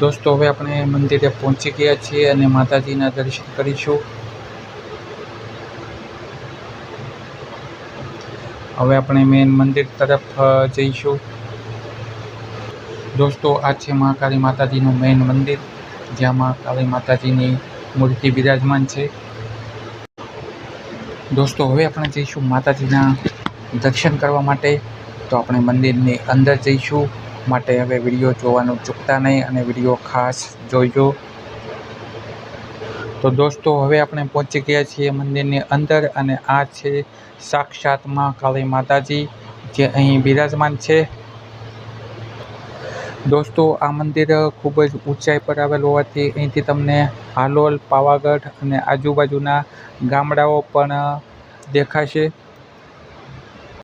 દોસ્તો, હવે આપણે મંદિરે પહોંચી ગયા છીએ અને માતાજીના દર્શન કરીશું. હવે આપણે મેન મંદિર તરફ જઈશું. દોસ્તો, આ છે મહાકાળી માતાજીનું મેન મંદિર, જ્યાં મહાકાળી માતાજીની મૂર્તિ બિરાજમાન છે. દોસ્તો, હવે આપણે જઈશું માતાજીના દર્શન કરવા માટે. તો આપણે મંદિરની અંદર જઈશું. માટે હવે વીડિયો જોવાનું ચૂકતા નહીં અને વીડિયો ખાસ જોઈજો તો દોસ્તો, હવે આપણે પહોંચી ગયા છીએ મંદિરની અંદર અને આ છે સાક્ષાતમાં કાળી માતાજી, જે અહીં બિરાજમાન છે. દોસ્તો, આ મંદિર ખૂબ જ ઊંચાઈ પર આવેલું હોવાથી અહીંથી તમને હાલોલ, પાવાગઢ અને આજુબાજુના ગામડાઓ પણ દેખાશે.